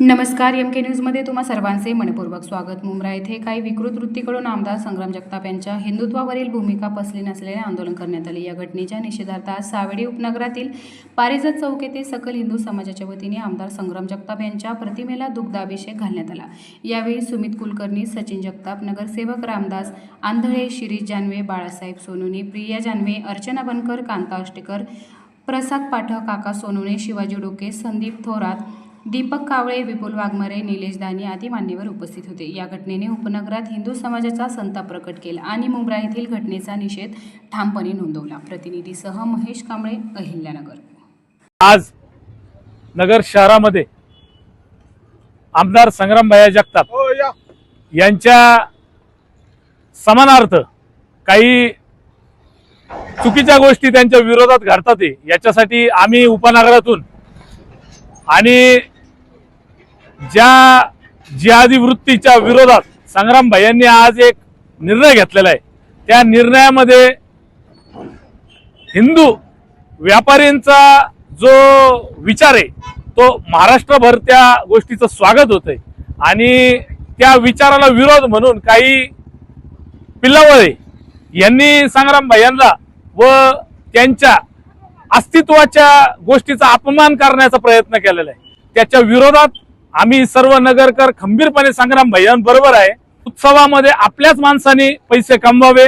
नमस्कार एम के न्यूजमध्ये तुम्हा सर्वांचे मनपूर्वक स्वागत. मुंब्रा येथे काही विकृत वृत्तीकडून आमदार संग्राम जगताप यांच्या हिंदुत्वावरील भूमिका पसली नसलेले आंदोलन करण्यात आले. या घटनेच्या निषेधार्थ आज सावेडी उपनगरातील पारिजात चौक येथे सकल हिंदू समाजाच्या वतीने आमदार संग्राम जगताप यांच्या प्रतिमेला दुग्धाभिषेक घालण्यात आला. यावेळी सुमित कुलकर्णी सचिन जगताप नगरसेवक रामदास आंधळे शिरीष जानवे बाळासाहेब सोनुनी प्रिया जानवे अर्चना बनकर कांता अष्टेकर प्रसाद पाठक काका सोनुने शिवाजी डोके संदीप थोरात दीपक कावळे विपुल वाघमारे निलेश दानी आदी मान्यवर उपस्थित होते. या घटनेने उपनगरात हिंदू समाजाचा संताप प्रकट केला आणि मुंब्रा येथील घटनेचा निषेध ठामपणे नोंदवला. प्रतिनिधीसह महेश कांबळे अहिल्यानगर. आज नगर शहरामध्ये आमदार संग्रामभाया जगताप यांच्या समानार्थ काही चुकीच्या गोष्टी त्यांच्या विरोधात घडतात. याच्यासाठी आम्ही उपनगरातून आणि ज्या जिहादी वृत्तीच्या विरोधात संग्राम भाई आज एक निर्णय घेतलेला आहे. त्या निर्णयामध्ये हिंदू व्यापाऱ्यांचा जो विचार आहे तो महाराष्ट्रभर त्या गोष्टीचं स्वागत होतंय. आणि त्या विचाराला विरोध म्हणून काही पिल्लावळे यांनी संग्राम भाईंना व त्यांच्या अस्तित्वाच्या गोष्टीचा अपमान करण्याचा प्रयत्न केलेला आहे. त्याच्या विरोधात आम्ही सर्व नगरकर खंबीरपणे संग्राम बरोबर आहे. उत्सवामध्ये आपल्याच माणसाने पैसे कमवावे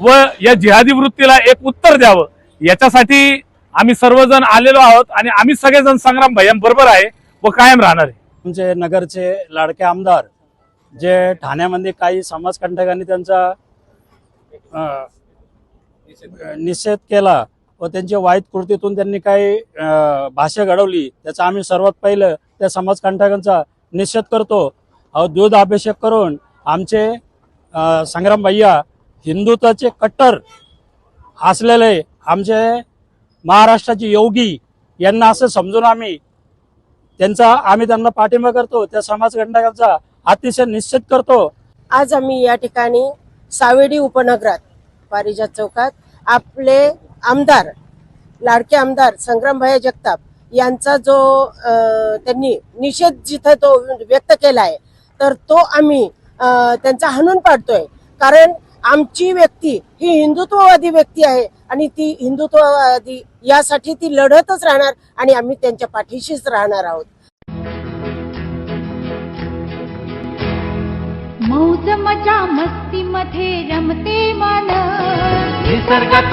व या जिहादी वृत्तीला एक उत्तर द्यावं. याच्यासाठी आम्ही सर्वजण आलेलो आहोत आणि आम्ही सगळेजण संग्राम बरोबर आहे व कायम राहणार आहे. आमचे नगरचे लाडके आमदार जे ठाण्यामध्ये काही समाजकंटकांनी त्यांचा निषेध केला व त्यांच्या वाईट कृतीतून त्यांनी काही भाषा घडवली त्याचा आम्ही सर्वात पहिलं त्या समाजकंटकांचा निषेध करतो. अहो दूध अभिषेक करून आमचे संग्राम भैया हिंदुत्वाचे कट्टर असलेले आमचे महाराष्ट्राचे योगी यांना असं समजून आम्ही त्यांचा आम्ही त्यांना पाठिंबा करतो त्या समाजकंटकांचा अतिशय निश्चित करतो. आज आम्ही या ठिकाणी सावेडी उपनगरात पारिजात चौकात आपले आमदार लाडके आमदार संग्रामभाई जगताप यांचा जो त्यांनी निषेध जिथं तो व्यक्त केला आहे तर तो आम्ही त्यांचा हनून पाडतोय. कारण आमची व्यक्ती ही हिंदुत्ववादी व्यक्ती आहे आणि ती हिंदुत्ववादी यासाठी ती लढतच राहणार आणि आम्ही त्यांच्या पाठीशीच राहणार आहोत. मौज मजा मस्ती मध्ये रमते मन निसर्गात